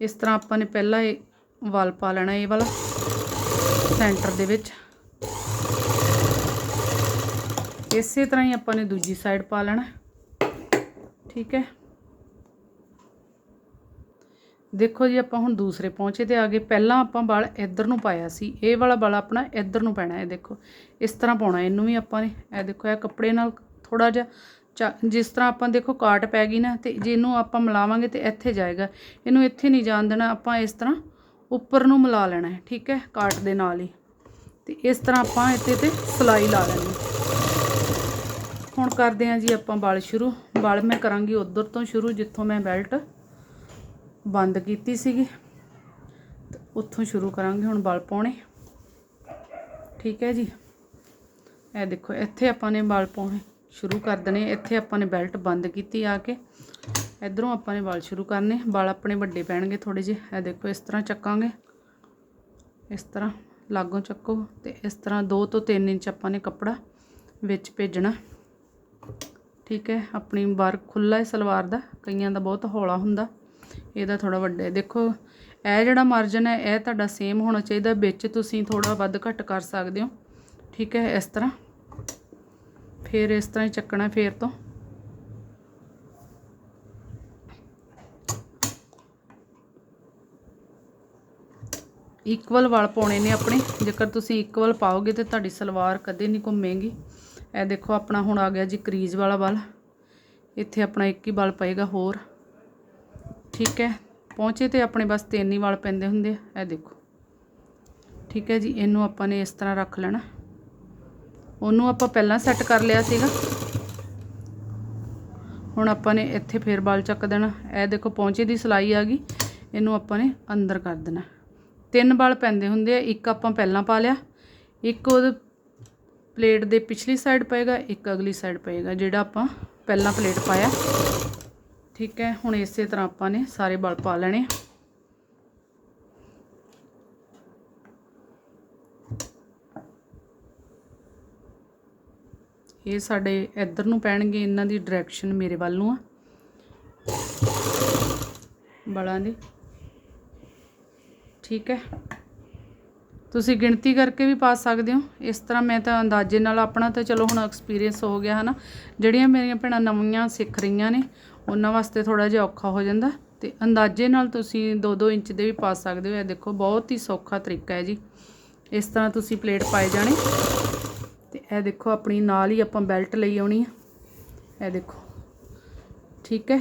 ਇਸ ਤਰ੍ਹਾਂ ਆਪਾਂ ਨੇ ਪਹਿਲਾਂ ਇਹ ਵਲ ਪਾ ਲੈਣਾ ਇਹ ਵਾਲਾ। ਸੈਂਟਰ ਦੇ ਵਿੱਚ। ਇਸੇ ਤਰ੍ਹਾਂ ਹੀ ਆਪਾਂ ਨੇ ਦੂਜੀ ਸਾਈਡ ਪਾ ਲੈਣਾ। ਠੀਕ ਹੈ। ਦੇਖੋ ਜੀ, ਆਪਾਂ ਹੁਣ ਦੂਸਰੇ ਪਹੁੰਚੇ ਤੇ ਆ ਗਏ। ਪਹਿਲਾਂ ਆਪਾਂ ਬਲ ਇੱਧਰ ਨੂੰ ਪਾਇਆ ਸੀ। ਇਹ ਵਾਲਾ ਬਲ ਆਪਣਾ ਇੱਧਰ ਨੂੰ ਪੈਣਾ ਹੈ ਦੇਖੋ। ਇਸ ਤਰ੍ਹਾਂ ਪਾਉਣਾ, ਇਹਨੂੰ ਵੀ ਆਪਾਂ ਨੇ। ਇਹ ਦੇਖੋ, ਇਹ ਕੱਪੜੇ ਨਾਲ ਥੋੜਾ ਜਿਹਾ ਚਾ- ਜਿਸ ਤਰ੍ਹਾਂ ਆਪਾਂ ਦੇਖੋ ਕਾਟ ਪੈ ਗਈ ਨਾ, ਤੇ ਜੇ ਇਹਨੂੰ ਆਪਾਂ ਮਿਲਾਵਾਂਗੇ ਤੇ ਇੱਥੇ ਜਾਏਗਾ। ਇਹਨੂੰ ਇੱਥੇ ਨਹੀਂ ਜਾਣ ਦੇਣਾ, ਆਪਾਂ ਇਸ ਤਰ੍ਹਾਂ ਉੱਪਰ ਨੂੰ ਮਿਲਾ ਲੈਣਾ ਹੈ, ਠੀਕ ਹੈ, ਕਾਟ ਦੇ ਨਾਲ ਹੀ। ਤੇ ਇਸ ਤਰ੍ਹਾਂ ਆਪਾਂ ਇੱਥੇ ਤੇ ਸਲਾਈ ਲਾ ਲੈਣੀ ਹੁਣ ਕਰਦੇ ਹਾਂ ਜੀ ਆਪਾਂ ਬਲ ਸ਼ੁਰੂ। ਬਲ ਮੈਂ ਕਰਾਂਗੀ ਉਧਰ ਤੋਂ ਸ਼ੁਰੂ, ਜਿੱਥੋਂ ਮੈਂ ਬੈਲਟ ਬੰਦ ਕੀਤੀ ਸੀਗੀ। ਤੇ ਉੱਥੋਂ ਸ਼ੁਰੂ ਕਰਾਂਗੇ ਹੁਣ ਬਲ ਪਾਉਣੇ। ਠੀਕ ਹੈ ਜੀ। ਇਹ ਦੇਖੋ, ਇੱਥੇ ਆਪਾਂ ਨੇ ਬਲ ਪਾਉਣੇ ਸ਼ੁਰੂ ਕਰ ਦੇਣੇ। ਇੱਥੇ ਆਪਾਂ ਨੇ ਬੈਲਟ ਬੰਦ ਕੀਤੀ ਆ ਕੇ। ਇਧਰੋਂ ਆਪਾਂ ਨੇ ਵਾਲ ਸ਼ੁਰੂ ਕਰਨੇ, ਵਾਲ ਆਪਣੇ ਵੱਡੇ ਪੈਣਗੇ ਥੋੜੇ ਜਿਹੇ। ਇਹ ਦੇਖੋ, ਇਸ ਤਰ੍ਹਾਂ ਚੱਕਾਂਗੇ। ਇਸ ਤਰ੍ਹਾਂ ਲਾਗੋਂ ਚੱਕੋ ਤੇ ਇਸ ਤਰ੍ਹਾਂ 2 ਤੋਂ 3 ਇੰਚ ਆਪਾਂ ਨੇ ਕੱਪੜਾ ਵਿੱਚ ਭੇਜਣਾ। ਠੀਕ ਹੈ, ਆਪਣੀ ਬਾਰ ਖੁੱਲਾ ਹੈ ਸਲਵਾਰ ਦਾ, ਕਈਆਂ ਦਾ ਬਹੁਤ ਹੌਲਾ ਹੁੰਦਾ। ਇਹਦਾ ਥੋੜਾ ਵੱਡਾ ਦੇਖੋ, ਇਹ ਜਿਹੜਾ ਮਾਰਜਨ ਹੈ, ਇਹ ਤੁਹਾਡਾ ਸੇਮ ਹੋਣਾ ਚਾਹੀਦਾ। ਵਿੱਚ ਤੁਸੀਂ ਥੋੜਾ ਵੱਧ ਘੱਟ ਕਰ ਸਕਦੇ ਹੋ। ਠੀਕ ਹੈ, ਇਸ ਤਰ੍ਹਾਂ। ਫਿਰ ਇਸ ਤਰ੍ਹਾਂ ਹੀ ਚੱਕਣਾ ਫੇਰ ਤੋਂ। ਇਕੁਅਲ ਵਾਲ ਪਾਉਣੇ ਨੇ ਆਪਣੇ। ਜੇਕਰ ਤੁਸੀਂ ਇਕੁਅਲ ਪਾਓਗੇ ਤੇ ਤੁਹਾਡੀ ਸਲਵਾਰ ਕਦੇ ਨਹੀਂ ਘੁੰਮੇਗੀ। ਇਹ ਦੇਖੋ ਆਪਣਾ ਹੁਣ ਆ ਗਿਆ ਜੀ ਕਰੀਜ਼ ਵਾਲਾ ਵਾਲ। ਇੱਥੇ ਆਪਣਾ ਇੱਕ ਹੀ ਵਾਲ ਪਏਗਾ ਹੋਰ। ਠੀਕ ਹੈ। ਪਹੁੰਚੇ ਤੇ ਆਪਣੇ ਬਸ ਤਿੰਨ ਹੀ ਵਾਲ ਪੈਂਦੇ ਹੁੰਦੇ ਆ। ਇਹ ਦੇਖੋ। ਠੀਕ ਹੈ ਜੀ, ਇਹਨੂੰ ਆਪਾਂ ਨੇ ਇਸ ਤਰ੍ਹਾਂ ਰੱਖ ਲੈਣਾ। ਉਹਨੂੰ ਆਪਾਂ ਪਹਿਲਾਂ ਸੈੱਟ ਕਰ ਲਿਆ ਸੀਗਾ। ਹੁਣ ਆਪਾਂ ਨੇ ਇੱਥੇ ਫੇਰ ਵਾਲ ਚੱਕ ਦੇਣਾ। ਇਹ ਦੇਖੋ ਪਹੁੰਚੇ ਦੀ ਸਲਾਈ ਆ ਗਈ। ਇਹਨੂੰ ਆਪਾਂ ਨੇ ਅੰਦਰ ਕਰ ਦੇਣਾ। ਤਿੰਨ ਬਲ ਪੈਂਦੇ ਹੁੰਦੇ ਆ, ਇੱਕ ਆਪਾਂ ਪਹਿਲਾਂ ਪਾ ਲਿਆ, ਇੱਕ ਉਹ ਪਲੇਟ ਦੇ ਪਿਛਲੀ ਸਾਈਡ ਪਏਗਾ, ਇੱਕ ਅਗਲੀ ਸਾਈਡ ਪਏਗਾ, ਜਿਹੜਾ ਆਪਾਂ ਪਹਿਲਾਂ ਪਲੇਟ ਪਾਇਆ। ਠੀਕ ਹੈ, ਹੁਣ ਇਸੇ ਤਰ੍ਹਾਂ ਆਪਾਂ ਨੇ ਸਾਰੇ ਬਲ ਪਾ ਲੈਣੇ ਇਹ ਸਾਡੇ ਇੱਧਰ ਨੂੰ ਪੈਣਗੇ, ਇਹਨਾਂ ਦੀ ਡਾਇਰੈਕਸ਼ਨ ਮੇਰੇ ਵੱਲ ਨੂੰ ਆ। ਬਲਾਂ ਦੀ। ਠੀਕ ਹੈ। ਤੁਸੀਂ ਗਿਣਤੀ ਕਰਕੇ ਵੀ ਪਾ ਸਕਦੇ ਹੋ। ਇਸ ਤਰ੍ਹਾਂ ਮੈਂ ਤਾਂ ਅੰਦਾਜ਼ੇ ਨਾਲ ਆਪਣਾ ਤਾਂ ਚਲੋ ਹੁਣ ਐਕਸਪੀਰੀਅੰਸ ਹੋ ਗਿਆ, ਹਨਾ। ਜਿਹੜੀਆਂ ਮੇਰੀਆਂ ਭੈਣਾਂ ਨਵੀਆਂ ਸਿੱਖ ਰਹੀਆਂ ਨੇ, ਉਹਨਾਂ ਵਾਸਤੇ ਥੋੜਾ ਜਿਹਾ ਔਖਾ ਹੋ ਜਾਂਦਾ। ਤੇ ਅੰਦਾਜ਼ੇ ਨਾਲ ਤੁਸੀਂ 2-2 ਇੰਚ ਦੇ ਵੀ ਪਾ ਸਕਦੇ ਹੋ। ਇਹ ਦੇਖੋ, ਬਹੁਤ ਹੀ ਸੌਖਾ ਤਰੀਕਾ ਹੈ ਜੀ। ਇਸ ਤਰ੍ਹਾਂ ਤੁਸੀਂ ਪਲੇਟ ਪਾਏ ਜਾਣੇ। ਤੇ ਇਹ ਦੇਖੋ, ਆਪਣੀ ਨਾਲ ਹੀ ਆਪਾਂ ਬੈਲਟ ਲਈ ਆਉਣੀ ਆ ਇਹ ਦੇਖੋ, ਠੀਕ ਹੈ।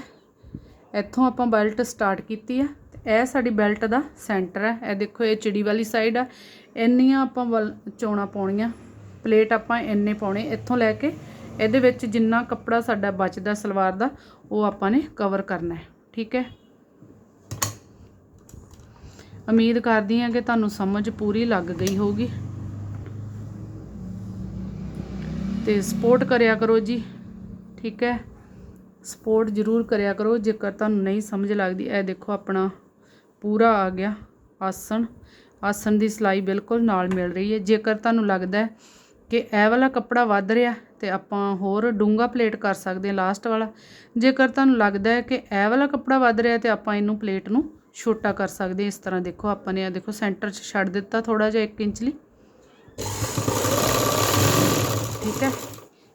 ਇੱਥੋਂ ਆਪਾਂ ਬੈਲਟ ਸਟਾਰਟ ਕੀਤੀ ਹੈ। ਇਹ ਸਾਡੀ ਬੈਲਟ ਦਾ ਸੈਂਟਰ ਹੈ। ਇਹ ਦੇਖੋ, ਇਹ ਚਿੜੀ ਵਾਲੀ ਸਾਈਡ ਆ। ਇੰਨੀਆਂ ਆਪਾਂ ਵੱਲ ਚੋਣਾ ਪਾਉਣੀਆਂ। ਪਲੇਟ ਆਪਾਂ ਇੰਨੇ ਪਾਉਣੇ। ਇੱਥੋਂ ਲੈ ਕੇ ਇਹਦੇ ਵਿੱਚ ਜਿੰਨਾ ਕੱਪੜਾ ਸਾਡਾ ਬਚਦਾ ਸਲਵਾਰ ਦਾ, ਉਹ ਆਪਾਂ ਨੇ ਕਵਰ ਕਰਨਾ ਹੈ। ਠੀਕ ਹੈ? ਉਮੀਦ ਕਰਦੀ ਹਾਂ ਕਿ ਤੁਹਾਨੂੰ ਸਮਝ ਪੂਰੀ ਲੱਗ ਗਈ ਹੋਊਗੀ। ਤੇ ਸਪੋਰਟ ਕਰਿਆ ਕਰੋ ਜੀ। ਠੀਕ ਹੈ? ਸਪੋਰਟ ਜ਼ਰੂਰ ਕਰਿਆ ਕਰੋ। ਜੇਕਰ ਤੁਹਾਨੂੰ ਨਹੀਂ ਸਮਝ ਲੱਗਦੀ, ਇਹ ਦੇਖੋ ਆਪਣਾ ਪੂਰਾ ਆ ਗਿਆ। ਆਸਣ ਆਸਣ ਦੀ ਸਿਲਾਈ ਬਿਲਕੁਲ ਨਾਲ ਮਿਲ ਰਹੀ ਹੈ। ਜੇਕਰ ਤੁਹਾਨੂੰ ਲੱਗਦਾ ਕਿ ਇਹ ਵਾਲਾ ਕੱਪੜਾ ਵੱਧ ਰਿਹਾ ਤੇ ਆਪਾਂ ਹੋਰ ਡੂੰਗਾ ਪਲੇਟ ਕਰ ਸਕਦੇ ਹਾਂ ਲਾਸਟ ਵਾਲਾ। ਜੇਕਰ ਤੁਹਾਨੂੰ ਲੱਗਦਾ ਹੈ ਕਿ ਇਹ ਵਾਲਾ ਕੱਪੜਾ ਵੱਧ ਰਿਹਾ ਤੇ ਆਪਾਂ ਇਹਨੂੰ ਪਲੇਟ ਨੂੰ ਛੋਟਾ ਕਰ ਸਕਦੇ ਹਾਂ। ਇਸ ਤਰ੍ਹਾਂ ਦੇਖੋ, ਆਪਾਂ ਨੇ ਇਹ ਦੇਖੋ, ਸੈਂਟਰ 'ਚ ਛੱਡ ਦਿੱਤਾ ਥੋੜਾ ਜਿਹਾ 1 ਇੰਚ ਲਈ। ਠੀਕ ਹੈ।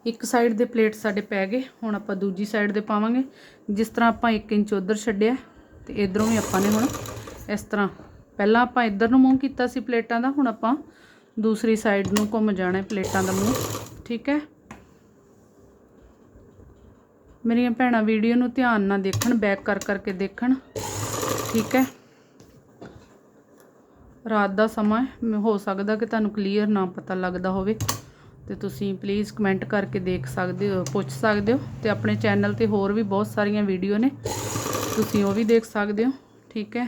ਇੱਕ ਸਾਈਡ ਦੇ ਪਲੇਟ ਸਾਡੇ ਪੈ ਗਏ। ਹੁਣ ਆਪਾਂ ਦੂਜੀ ਸਾਈਡ ਦੇ ਪਾਵਾਂਗੇ। ਜਿਸ ਤਰ੍ਹਾਂ ਆਪਾਂ 1 ਇੰਚ ਉਧਰ ਛੱਡਿਆ, ਤੇ ਇਧਰੋਂ ਵੀ ਆਪਾਂ ਨੇ ਹੁਣ ਇਸ ਤਰ੍ਹਾਂ। ਪਹਿਲਾਂ ਆਪਾਂ ਇੱਧਰ ਨੂੰ ਮੂੰਹ ਕੀਤਾ ਸੀ ਪਲੇਟਾਂ ਦਾ, ਹੁਣ ਆਪਾਂ ਦੂਸਰੀ ਸਾਈਡ ਨੂੰ ਘੁੰਮ ਜਾਣਾ ਪਲੇਟਾਂ ਦਾ ਮੂੰਹ। ਠੀਕ ਹੈ? ਮੇਰੀਆਂ ਭੈਣਾਂ ਵੀਡੀਓ ਨੂੰ ਧਿਆਨ ਨਾਲ ਦੇਖਣ ਬੈਕ ਕਰ ਕਰਕੇ ਦੇਖਣ। ਠੀਕ ਹੈ? ਰਾਤ ਦਾ ਸਮਾਂ ਹੋ। ਸਕਦਾ ਕਿ ਤੁਹਾਨੂੰ ਕਲੀਅਰ ਨਾ ਪਤਾ ਲੱਗਦਾ ਹੋਵੇ। ਤੇ ਤੁਸੀਂ ਪਲੀਜ਼ ਕਮੈਂਟ ਕਰਕੇ ਦੇਖ ਸਕਦੇ ਹੋ, ਪੁੱਛ ਸਕਦੇ ਹੋ। ਤੇ ਆਪਣੇ ਚੈਨਲ ਤੇ ਹੋਰ ਵੀ ਬਹੁਤ ਸਾਰੀਆਂ ਵੀਡੀਓ ਨੇ। ਤੁਸੀਂ ਉਹ ਵੀ ਦੇਖ ਸਕਦੇ ਹੋ। ਠੀਕ ਹੈ?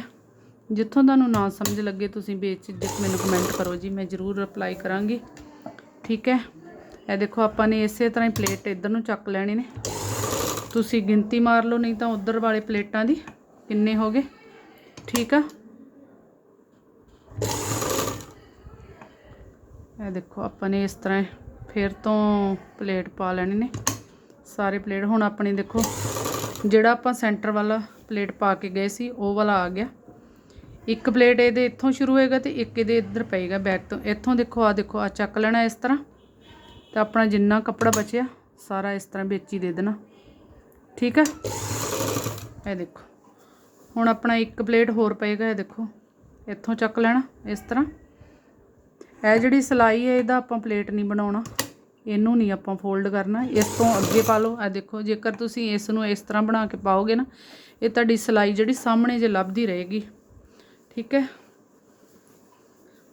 ਜਿੱਥੋਂ ਤੁਹਾਨੂੰ ਨਾ ਸਮਝ ਲੱਗੇ ਤੁਸੀਂ ਬੇਝਿਜਕ ਮੈਨੂੰ ਕਮੈਂਟ ਕਰੋ ਜੀ, ਮੈਂ ਜ਼ਰੂਰ ਰਿਪਲਾਈ ਕਰਾਂਗੀ। ਠੀਕ ਹੈ? ਇਹ ਦੇਖੋ, ਆਪਾਂ ਨੇ ਇਸੇ ਤਰ੍ਹਾਂ ਹੀ ਪਲੇਟ ਇੱਧਰ ਨੂੰ ਚੱਕ ਲੈਣੀ ਨੇ। ਤੁਸੀਂ ਗਿਣਤੀ ਮਾਰ ਲਓ, ਨਹੀਂ ਤਾਂ ਉਧਰ ਵਾਲੇ ਪਲੇਟਾਂ ਦੀ ਕਿੰਨੇ ਹੋ ਗਏ? ਠੀਕ ਆ? ਇਹ ਦੇਖੋ, ਆਪਾਂ ਨੇ ਇਸ ਤਰ੍ਹਾਂ ਫਿਰ ਤੋਂ ਪਲੇਟ ਪਾ ਲੈਣੇ ਨੇ। ਸਾਰੇ ਪਲੇਟ ਹੁਣ ਆਪਣੀ ਦੇਖੋ, ਜਿਹੜਾ ਆਪਾਂ ਸੈਂਟਰ ਵਾਲਾ ਪਲੇਟ ਪਾ ਕੇ ਗਏ ਸੀ, ਉਹ ਵਾਲਾ ਆ ਗਿਆ। ਇੱਕ ਪਲੇਟ ਇਹਦੇ ਇੱਥੋਂ ਸ਼ੁਰੂ ਹੋਏਗਾ ਤੇ ਇੱਕ ਇਹਦੇ ਇੱਧਰ ਪਏਗਾ ਬੈਕ ਤੋਂ। ਇੱਥੋਂ ਦੇਖੋ ਆ ਦੇਖੋ ਆ ਚੱਕ ਲੈਣਾ ਇਸ ਤਰ੍ਹਾਂ। ਤੇ ਆਪਣਾ ਜਿੰਨਾ ਕੱਪੜਾ ਬਚਿਆ, ਸਾਰਾ ਇਸ ਤਰ੍ਹਾਂ ਵਿੱਚ ਹੀ ਦੇ ਦੇਣਾ। ਠੀਕ ਹੈ ਇਹ ਦੇਖੋ। ਹੁਣ ਆਪਣਾ ਇੱਕ ਪਲੇਟ ਹੋਰ ਪਏਗਾ, ਇਹ ਦੇਖੋ। ਇੱਥੋਂ ਚੱਕ ਲੈਣਾ, ਇਸ ਤਰ੍ਹਾਂ। ਇਹ ਜਿਹੜੀ ਸਲਾਈ ਹੈ, ਇਹਦਾ ਆਪਾਂ ਪਲੇਟ ਨਹੀਂ ਬਣਾਉਣਾ। ਇਹਨੂੰ ਨਹੀਂ ਆਪਾਂ ਫੋਲਡ ਕਰਨਾ। ਇਸ ਤੋਂ ਅੱਗੇ ਪਾ ਲਓ। ਇਹ ਦੇਖੋ, ਜੇਕਰ ਤੁਸੀਂ ਇਸ ਨੂੰ ਇਸ ਤਰ੍ਹਾਂ ਬਣਾ ਕੇ ਪਾਓਗੇ ਨਾ, ਇਹ ਤੁਹਾਡੀ ਸਲਾਈ ਜਿਹੜੀ ਸਾਹਮਣੇ ਜੇ ਲੱਭਦੀ ਰਹੇਗੀ। ਠੀਕ ਹੈ?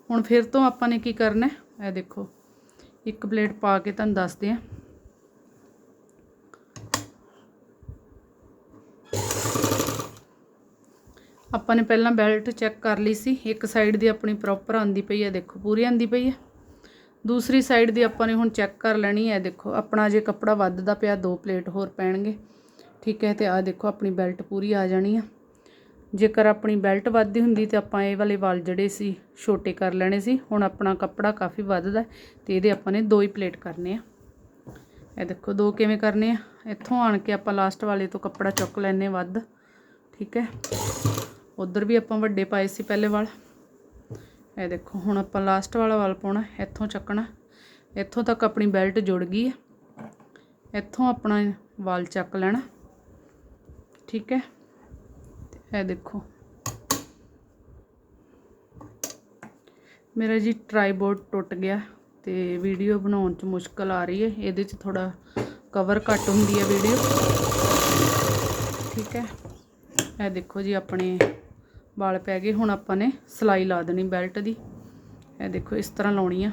ਹੁਣ ਫਿਰ ਤੋਂ ਆਪਾਂ ਨੇ ਕੀ ਕਰਨਾ? ਹੈ? ਇਹ ਦੇਖੋ, ਇੱਕ ਪਲੇਟ ਪਾ ਕੇ ਤੁਹਾਨੂੰ ਦੱਸਦੇ ਆ ਆਪਾਂ ਨੇ ਪਹਿਲਾਂ ਬੈਲਟ ਚੈੱਕ ਕਰ ਲਈ ਸੀ। ਇੱਕ ਸਾਈਡ ਦੀ ਆਪਣੀ ਪ੍ਰੋਪਰ ਆਂਦੀ ਪਈ ਹੈ, ਦੇਖੋ, ਪੂਰੀ ਆਂਦੀ ਪਈ ਹੈ। ਦੂਸਰੀ ਸਾਈਡ ਦੀ ਆਪਾਂ ਨੇ ਹੁਣ ਚੈੱਕ ਕਰ ਲੈਣੀ ਹੈ, ਦੇਖੋ, ਆਪਣਾ ਜੇ ਕੱਪੜਾ ਵੱਧਦਾ ਪਿਆ, ਦੋ ਪਲੇਟ ਹੋਰ ਪੈਣਗੇ। ਠੀਕ ਹੈ, ਤੇ ਆ ਦੇਖੋ, ਆਪਣੀ ਬੈਲਟ ਪੂਰੀ ਆ ਜਾਣੀ ਆ। ਜੇਕਰ ਆਪਣੀ ਬੈਲਟ ਵੱਧਦੀ ਹੁੰਦੀ ਤਾਂ ਆਪਾਂ ਇਹ ਵਾਲੇ ਵਾਲ ਜਿਹੜੇ ਸੀ, ਛੋਟੇ ਕਰ ਲੈਣੇ ਸੀ, ਹੁਣ ਆਪਣਾ ਕੱਪੜਾ ਕਾਫੀ ਵੱਧਦਾ ਤੇ ਇਹਦੇ ਆਪਾਂ ਨੇ ਦੋ ਹੀ ਪਲੇਟ ਕਰਨੇ ਆ। ਇਹ ਦੇਖੋ ਦੋ ਕਿਵੇਂ ਕਰਨੇ ਆ? ਇੱਥੋਂ ਆਣ ਕੇ ਆਪਾਂ ਲਾਸਟ ਵਾਲੇ ਤੋਂ ਕੱਪੜਾ ਚੁੱਕ ਲੈਨੇ ਵੱਧ, ਠੀਕ ਹੈ? ਉਧਰ ਵੀ ਆਪਾਂ ਵੱਡੇ ਪਾਏ ਸੀ ਪਹਿਲੇ ਵਾਲ। ਇਹ ਦੇਖੋ ਹੁਣ ਆਪਾਂ ਲਾਸਟ ਵਾਲਾ ਵਾਲ ਪਾਉਣਾ, ਇੱਥੋਂ ਚੱਕਣਾ। ਇੱਥੋਂ ਤੱਕ ਆਪਣੀ ਬੈਲਟ ਜੁੜ ਗਈ ਹੈ। ਇੱਥੋਂ ਆਪਣਾ ਵਾਲ ਚੱਕ ਲੈਣਾ। ਠੀਕ ਹੈ? ਇਹ ਦੇਖੋ। ਮੇਰਾ ਜੀ ਟ੍ਰਾਈਪੋਡ ਟੁੱਟ ਗਿਆ ਤੇ ਵੀਡੀਓ ਬਣਾਉਣ 'ਚ ਮੁਸ਼ਕਲ ਆ ਰਹੀ ਹੈ। ਇਹਦੇ 'ਚ ਥੋੜਾ ਕਵਰ ਘੱਟ ਹੁੰਦੀ ਹੈ ਵੀਡੀਓ ਠੀਕ ਹੈ। ਇਹ ਦੇਖੋ ਜੀ ਆਪਣੇ ਵਾਲ ਪੈ ਗਏ। ਹੁਣ ਆਪਾਂ ਨੇ ਸਲਾਈ ਲਾ ਦੇਣੀ ਬੈਲਟ ਦੀ। ਇਹ ਦੇਖੋ ਇਸ ਤਰ੍ਹਾਂ ਲਾਉਣੀ ਆ।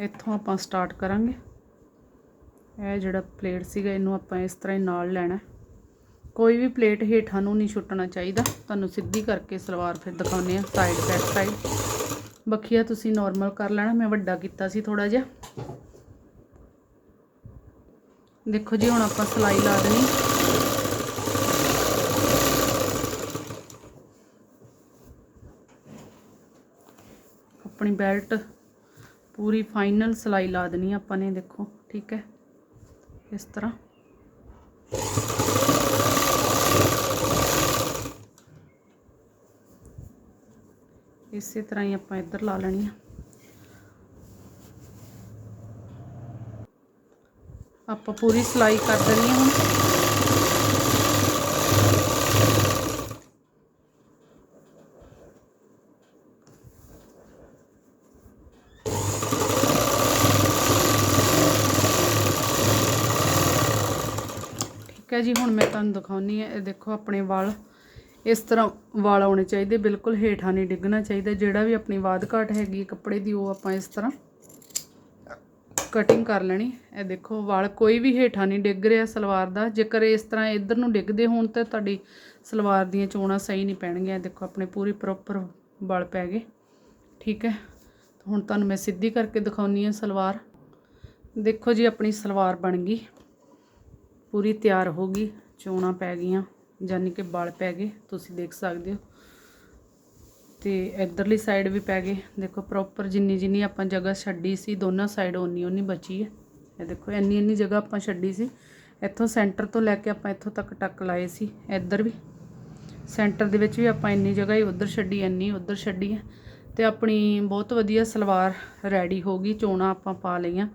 ਇੱਥੋਂ ਆਪਾਂ ਸਟਾਰਟ ਕਰਾਂਗੇ। ਇਹ ਜਿਹੜਾ ਪਲੇਟ ਸੀਗਾ, ਇਹਨੂੰ ਆਪਾਂ ਇਸ ਤਰ੍ਹਾਂ ਹੀ ਨਾਲ ਲੈਣਾ ਕੋਈ ਵੀ ਪਲੇਟ ਹੇਠਾਂ ਨੂੰ ਨਹੀਂ ਛੁੱਟਣਾ ਚਾਹੀਦਾ। ਤੁਹਾਨੂੰ ਸਿੱਧੀ ਕਰਕੇ ਸਲਵਾਰ ਫਿਰ ਦਿਖਾਉਂਦੇ ਆ ਸਾਈਡ ਬੈਕ ਸਾਈਡ ਬਖੀਆ, ਤੁਸੀਂ ਨਾਰਮਲ ਕਰ ਲੈਣਾ। ਮੈਂ ਵੱਡਾ ਕੀਤਾ ਸੀ ਥੋੜਾ ਜਿਹਾ। ਦੇਖੋ ਜੀ, ਹੁਣ ਆਪਾਂ ਸਲਾਈ ਲਾ ਦੇਣੀ। ਆਪਣੀ ਬੈਲਟ ਪੂਰੀ ਫਾਈਨਲ ਸਲਾਈ ਲਾ ਦੇਣੀ ਆਪਾਂ ਨੇ, ਦੇਖੋ, ਠੀਕ ਹੈ। ਇਸ ਤਰ੍ਹਾਂ ਇਸੇ ਤਰ੍ਹਾਂ ਹੀ ਆਪਾਂ ਇੱਧਰ ਲਾ ਲੈਣੀ ਆ ਆਪਾਂ ਪੂਰੀ ਸਲਾਈ ਕਰ ਦੇਣੀ ਹੈ ਹੁਣ ਜੀ, ਹੁਣ ਮੈਂ ਤੁਹਾਨੂੰ ਦਿਖਾਉਣੀ ਹੈ ਇਹ ਦੇਖੋ ਆਪਣੇ ਵਾਲ। ਇਸ ਤਰ੍ਹਾਂ ਵਾਲ ਆਉਣੇ ਚਾਹੀਦੇ, ਬਿਲਕੁਲ ਹੇਠਾਂ ਨਹੀਂ ਡਿੱਗਣਾ ਚਾਹੀਦਾ। ਜਿਹੜਾ ਵੀ ਆਪਣੀ ਵਾਧ ਘਾਟ ਹੈਗੀ ਕੱਪੜੇ ਦੀ, ਉਹ ਆਪਾਂ ਇਸ ਤਰ੍ਹਾਂ ਕਟਿੰਗ ਕਰ ਲੈਣੀ। ਇਹ ਦੇਖੋ, ਵਾਲ ਕੋਈ ਵੀ ਹੇਠਾਂ ਨਹੀਂ ਡਿੱਗ ਰਿਹਾ ਸਲਵਾਰ ਦਾ। ਜੇਕਰ ਇਸ ਤਰ੍ਹਾਂ ਇੱਧਰ ਨੂੰ ਡਿੱਗਦੇ ਹੋਣ ਤਾਂ ਤੁਹਾਡੀ ਸਲਵਾਰ ਦੀਆਂ ਚੋਣਾਂ ਸਹੀ ਨਹੀਂ ਪੈਣਗੀਆਂ। ਦੇਖੋ, ਆਪਣੇ ਪੂਰੀ ਪ੍ਰੋਪਰ ਵਾਲ ਪੈ ਗਏ। ਠੀਕ ਹੈ? ਹੁਣ ਤੁਹਾਨੂੰ ਮੈਂ ਸਿੱਧੀ ਕਰਕੇ ਦਿਖਾਉਣੀ ਹੈ ਸਲਵਾਰ। ਦੇਖੋ ਜੀ, ਆਪਣੀ ਸਲਵਾਰ ਬਣ ਗਈ। ਪੂਰੀ ਤਿਆਰ ਹੋ ਗਈ, ਚੋਣਾਂ ਪੈ ਗਈਆਂ ਯਾਨੀ ਕਿ ਬਲ ਪੈ ਗਏ, ਤੁਸੀਂ ਦੇਖ ਸਕਦੇ ਹੋ। ਤੇ ਇਧਰਲੀ ਸਾਈਡ ਵੀ ਪੈ ਗਏ, ਦੇਖੋ ਪ੍ਰੋਪਰ ਜਿੰਨੀ ਜਿੰਨੀ ਆਪਾਂ ਜਗ੍ਹਾ ਛੱਡੀ ਸੀ, ਦੋਨਾਂ ਸਾਈਡ ਓਨੀ ਓਨੀ ਬਚੀ ਹੈ। ਇਹ ਦੇਖੋ, ਇੰਨੀ ਇੰਨੀ ਜਗ੍ਹਾ ਆਪਾਂ ਛੱਡੀ ਸੀ। ਇੱਥੋਂ ਸੈਂਟਰ ਤੋਂ ਲੈ ਕੇ ਆਪਾਂ ਇੱਥੋਂ ਤੱਕ ਟੱਕ ਲਾਏ ਸੀ, ਇੱਧਰ ਵੀ। ਸੈਂਟਰ ਦੇ ਵਿੱਚ ਵੀ ਆਪਾਂ ਇੰਨੀ ਜਗ੍ਹਾ ਹੀ ਉਧਰ ਛੱਡੀ, ਇੰਨੀ ਉਧਰ ਛੱਡੀ ਹੈ। ਤੇ ਆਪਣੀ ਬਹੁਤ ਵਧੀਆ ਸਲਵਾਰ ਰੈਡੀ ਹੋ ਗਈ, ਚੋਣਾਂ ਆਪਾਂ ਪਾ ਲਈਆਂ।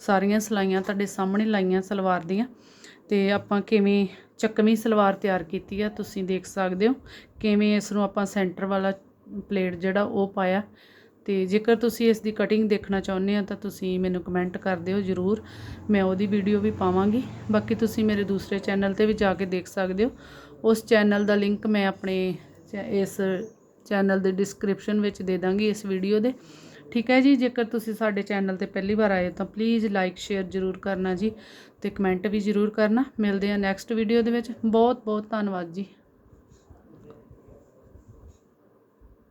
ਸਾਰੀਆਂ ਸਲਾਈਆਂ ਤੁਹਾਡੇ ਸਾਹਮਣੇ ਲਾਈਆਂ ਸਲਵਾਰ ਦੀਆਂ। ਤੇ ਆਪਾਂ ਕਿਵੇਂ ਚੱਕਵੀਂ ਸਲਵਾਰ ਤਿਆਰ ਕੀਤੀ ਆ, ਤੁਸੀਂ ਦੇਖ ਸਕਦੇ ਹੋ ਕਿਵੇਂ ਇਸ ਨੂੰ ਆਪਾਂ ਸੈਂਟਰ ਵਾਲਾ ਪਲੇਟ ਜਿਹੜਾ ਉਹ ਪਾਇਆ। ਤੇ ਜੇਕਰ ਤੁਸੀਂ ਇਸ ਦੀ ਕਟਿੰਗ ਦੇਖਣਾ ਚਾਹੁੰਦੇ ਆ, ਤਾਂ ਤੁਸੀਂ ਮੈਨੂੰ ਕਮੈਂਟ ਕਰ ਦਿਓ ਜਰੂਰ, ਮੈਂ ਉਹਦੀ ਵੀਡੀਓ ਵੀ ਪਾਵਾਂਗੀ। ਬਾਕੀ ਤੁਸੀਂ ਮੇਰੇ ਦੂਸਰੇ ਚੈਨਲ ਤੇ ਵੀ ਜਾ ਕੇ ਦੇਖ ਸਕਦੇ ਹੋ। ਉਸ ਚੈਨਲ ਦਾ ਲਿੰਕ ਮੈਂ ਆਪਣੇ ਚੈ- ਇਸ ਚੈਨਲ ਦੇ ਡਿਸਕ੍ਰਿਪਸ਼ਨ ਵਿੱਚ ਦੇ ਦਾਂਗੀ ਇਸ ਵੀਡੀਓ ਦੇ। ਠੀਕ ਹੈ ਜੀ, ਜੇਕਰ ਤੁਸੀਂ ਸਾਡੇ ਚੈਨਲ ਤੇ ਪਹਿਲੀ ਵਾਰ ਆਏ ਤਾਂ ਪਲੀਜ਼ ਲਾਈਕ ਸ਼ੇਅਰ ਜਰੂਰ ਕਰਨਾ ਜੀ। ਤੇ ਕਮੈਂਟ ਵੀ ਜਰੂਰ ਕਰਨਾ। ਮਿਲਦੇ ਆ ਨੈਕਸਟ ਵੀਡੀਓ ਦੇ ਵਿੱਚ। ਬਹੁਤ ਬਹੁਤ ਧੰਨਵਾਦ ਜੀ।